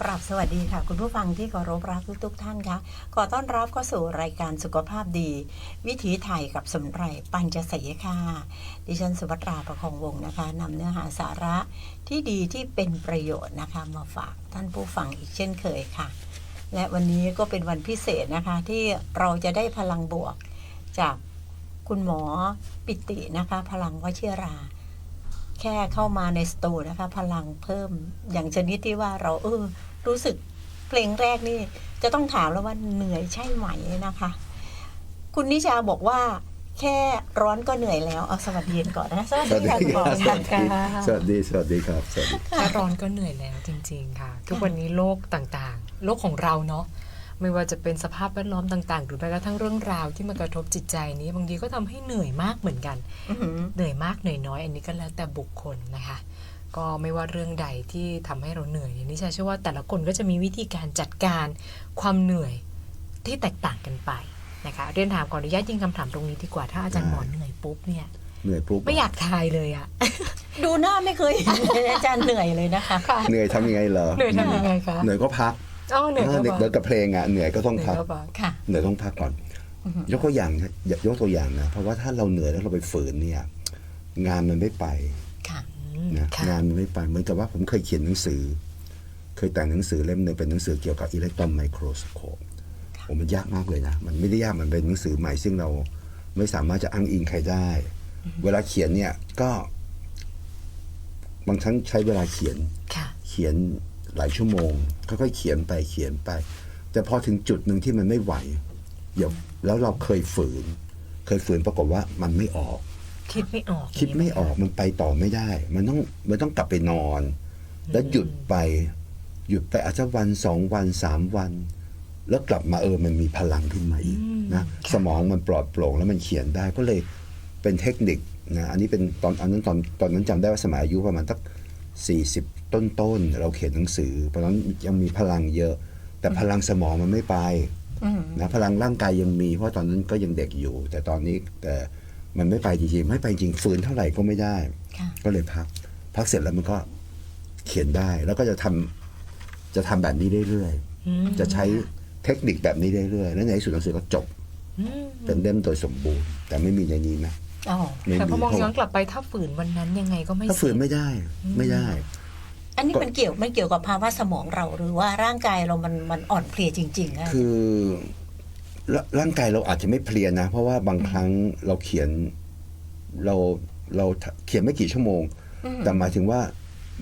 กราบสวัสดีค่ะ คุณผู้ฟังที่เคารพรักทุกๆท่านคะขอต้อนรับเข้าสู่รายการสุขภาพดี วิถีไทยกับสมไรปัญจเสยค่ะ ดิฉันสุภัตราประคองวงศ์นะคะนำเนื้อหาสาระที่ดีที่เป็นประโยชน์นะคะ มาฝากท่านผู้ฟังอีกเช่นเคยค่ะ และวันนี้ก็เป็นวันพิเศษนะคะที่เราจะได้พลังบวกจากคุณหมอปิตินะคะ พลังวชิรา แค่เข้ามาในสตูนะคะ พลังเพิ่มอย่างชนิดที่ว่าเราเออรู้สึกเพลงแรกนี่ จะต้องถามแล้วว่าเหนื่อยใช่ไหมนะคะ คุณนิชาบอกว่าแค่ร้อนก็เหนื่อยแล้วเอาสวัสดีก่อนนะสวัสสวัสดีดีค่ะคุณหมอครับสวัสดีค่ะสวัสดีสวัสดีครับสวัสดีแค่ร้อนก็เหนื่อยแล้วจริง ๆ ค่ะ ทุกวันนี้โลกต่างๆ โลกของเราเนาะ ไม่ว่าจะเป็นสภาพแวดล้อมต่างๆ หรือแม้กระทั่งเรื่องราวที่มากระทบจิตใจนี้ บางทีก็ทำให้เหนื่อยมากเหมือนกันอื้อหือเหนื่อยมากเหนื่อยน้อย อันนี้ก็แล้วแต่บุคคลนะคะ ก็ไม่ว่าเรื่องใดที่ทำให้เราเหนื่อยเนี่ยนิชาเชื่อว่าแต่ละคนก็จะมีวิธีการจัดการความเหนื่อยที่แตกต่างกันไปนะคะเรียนถามก่อนอนุญาตยิงคำถามตรงนี้ดีกว่าถ้าอาจารย์หมอเหนื่อยปุ๊บเนี่ยเหนื่อยปุ๊บไม่อยากทายเลยอะดูหน้าไม่เคยเห็นเลยอาจารย์เหนื่อยเลยนะคะเหนื่อยทำยังไงเหรอเหนื่อยทำยังไงคะเหนื่อยก็พัก อ๋อเหนื่อยก็เด็กพักเดินกับเพลงอะเหนื่อยก็ต้องเหนื่อพัยกก็พักค่ะเหนื่อยต้องพักก่อน ยกตัวอย่างนะอย่ายกตัวอย่างนะเพราะว่าถ้าเราเหนื่อยแล้วเราไปฝืนเนี่ย งานมันไม่ไปค่ะนะค่ะงานมันไม่ไปเหมือนกับว่าผมเคยเขียนหนังสือ เคยแต่งหนังสือเล่มหนึ่งเป็นหนังสือเกี่ยวกับอิเล็กตรอนไมโครสโคปโอ้มันยากมากเลยนะ มันไม่ได้ยากมันเป็นหนังสือใหม่ซึ่งเราไม่สามารถจะอ้างอิงใครได้ เวลาเขียนเนี่ยก็ บางครั้งใช้เวลาเขียนค่ะเขียน หลายชั่วโมงค่อยๆเขียนไปเขียนไป แต่พอถึงจุดหนึ่งที่มันไม่ไหวเดี๋ยวแล้วเราเคยฝืน เคยฝืนปรากฏว่ามันไม่ออก คิดไม่ออก คิดไม่ออกมันไปต่อไม่ได้ มันต้องมันต้องกลับไปนอน แล้วหยุดไป หยุดไปอาจจะวันสองวันสามวัน แล้วกลับมาเออมันมีพลังขึ้นมาอีกนะสมองมันปลอดโปร่งแล้วมันเขียนได้ก็เลยเป็นเทคนิคนะอันนี้เป็นตอนอันนั้นตอนตอนนั้นจำได้ว่าสมัยอายุประมาณสัก สี่สิบต้นๆเราเขียนหนังสือตอนนั้นยังมีพลังเยอะ แต่พลังสมองมันไม่ไปอืมนะพลังร่างกายยังมี เพราะตอนนั้นก็ยังเด็กอยู่ แต่ตอนนี้แต่มันไม่ไปจริงๆไม่ไปจริงฝืนเท่าไหร่ก็ไม่ได้ค่ะก็เลยพัก พักเสร็จแล้วมันก็เขียนได้ แล้วก็จะทำจะทำแบบนี้เรื่อยอืมๆจะใช้เทคนิคแบบนี้เรื่อยๆแล้วในที่สุดหนังสือก็จบอืมเป็นเล่มโดยสมบูรณ์ แต่ไม่มีในนี้นะ อ๋อไม่แต่มีพอมองเพราะย้อนกลับไปถ้าฝืนวันนั้นยังไงก็ไม่ถ้าฝืนเสร็จไม่ได้ ไม่ได้ อันนี้มันเกี่ยวมันเกี่ยวกับภาวะสมองเราหรือว่าร่างกายเรามันมันอ่อนเพลียจริงๆอะ คือรร่างกายเราอาจจะไม่เพลียนะ เพราะว่าบางครั้งเราเขียนเราเราเขียนไม่กี่ชั่วโมงมแต่หมายถึงว่า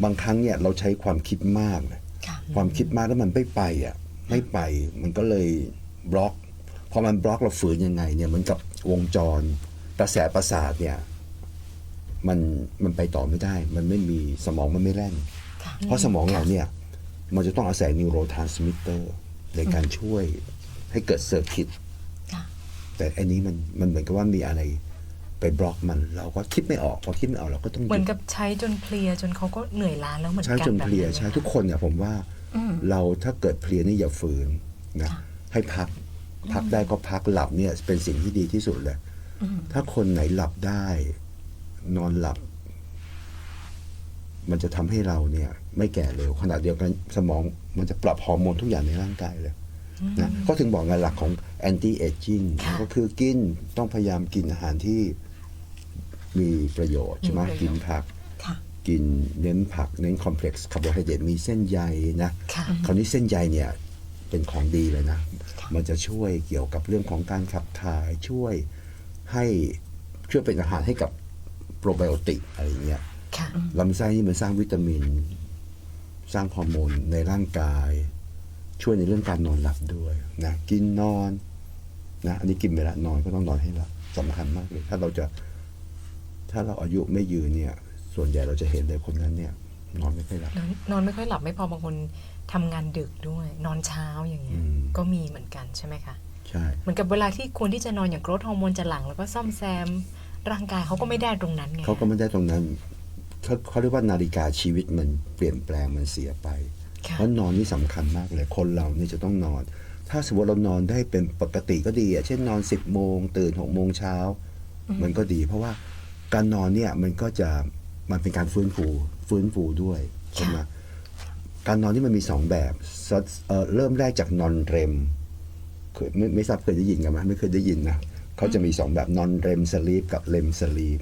บางครั้งเนี่ยเราใช้ความคิดมากนะค่ะ ความคิดมากแล้วมันไม่ไปอะไม่ไปมันก็เลยบล็อกพอมันบล็อกเราฝืนยังไงเนี่ยเหมันกับวงจร กระแสประสาทเนี่ยมันมันไปต่อไม่ได้ มันไม่มีสมองมันไม่แล่นค่ะเพราะสมองเราเนี่ยมันจะต้องอาศัยนิวโรทรานสมิเตอร์ในการช่วยให้เกิดเซอร์กิตค่ะแต่อันนี้มันมันเหมือนกับว่ามีอะไรไปบล็อกมัน เราก็คิดไม่ออกพอคิดไม่ออกเราก็ต้องหเหมืยุอนดกับใช้จนเพลียจนเขาก็เหนื่อยล้าแล้วเหมือนกันใช้จนเพลียแบบใช่ทุกคนเนี่ยผมว่าอืมเราถ้าเกิดเพลียนี่อย่าฝืนนะค่ะให้พักพักได้ก็พักหลับเนี่ยเป็นสิ่งที่ดีที่สุดเลยอืม ถ้าคนไหนหลับได้ นอนหลับ มันจะทำให้เราเนี่ย ไม่แก่เร็วขณะเดียวกันสมองมันจะปรับฮอร์โมนทุกอย่างในร่างกายเลยนะก็ถึงบอกไงหลักของ anti aging ค่ะก็คือกินต้องพยายามกินอาหารที่มีประโยชน์ใช่ไหมมีประโยชน์กินผักค่ะกินเน้นผัก เน้นคอมเพล็กซ์คาร์โบไฮเดรตมีเส้นใยนะค่ะคราวนี้เส้นใยเนี่ยเป็นของดีเลยนะค่ะมันจะช่วยเกี่ยวกับเรื่องของการขับถ่ายช่วย ให้ช่วยเป็นอาหารให้กับโปรไบโอติกอะไรอย่างเงี้ยค่ะลำไส้นี่มันสร้างวิตามิน สร้างฮอร์โมนในร่างกาย ช่วยในเรื่องการนอนหลับด้วยนะกินนอนนะอันนี้กินไปแล้วนอนก็ต้องนอนให้หลับสำคัญมากเลย ถ้าเราจะ ถ้าเราอายุไม่ยืนเนี่ย ส่วนใหญ่เราจะเห็นเลยคนนั้นเนี่ย นอนไม่ค่อยหลับ นอนนอนไม่ค่อยหลับไม่พอบางคนทำงานดึกด้วย นอนเช้าอย่างเงี้ยอืมก็มีเหมือนกันใช่ไหมคะ ใช่เหมือนกับเวลาที่ควรที่จะนอนอย่างโกรทฮอร์โมนจะหลั่งแล้วก็ซ่อมแซม ร่างกายเขาก็ไม่ได้ตรงนั้นไงเขาก็ไม่ได้ตรงนั้นเขาเขาเรียกว่านาฬิกาชีวิตมันเปลี่ยนแปลงมันเสียไปค่ะเพราะนอนนี่สำคัญมากเลยคนเรานี่จะต้องนอน ถ้าสมมติเรานอนได้เป็นปกติก็ดีอะเช่นนอนสิบโมงตื่นหกโมงเช้ามันก็ดี เพราะว่าการนอนเนี่ยมันก็จะมันเป็นการฟื้นฟูฟื้นฟูด้วยใช่ไหมการนอนที่มันมีสองแบบสเอ่อเริ่มแรกจากนอนเรม เคยไม่ไม่ทราบเคยได้ยินกันไหมไม่เคยได้ยินนะเขาจะมีสองแบบนอนเรมสลีปกับเรมสลีป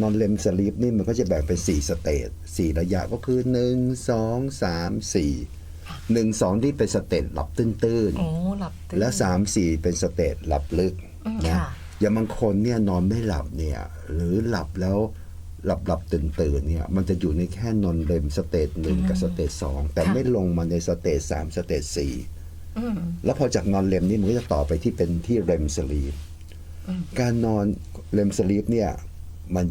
นอนเรมสลีปนี่มันก็จะแบ่งเป็นสี่สเตจสี่ระยะก็คือหนึ่งสองสามสี่หนึ่งสองที่เป็นสเตจหลับตื้นๆโอ้หลับตื่นและสามสี่เป็นสเตจหลับลึกนะค่ะอย่างบางคนเนี่ยนอนไม่หลับเนี่ยหรือหลับแล้วหลับหลับตื่นตื่นเนี่ยมันจะอยู่ในแค่นอนเรมสเตจหนึ่งกับสเตจสองแต่ค่ะไม่ลงมาในสเตจสามสเตจสี่อืม แล้วพอจากนอนเรมนี่มันก็จะต่อไปที่เป็นที่เรมสลีปการนอนเรมสลีปเนี่ยมัน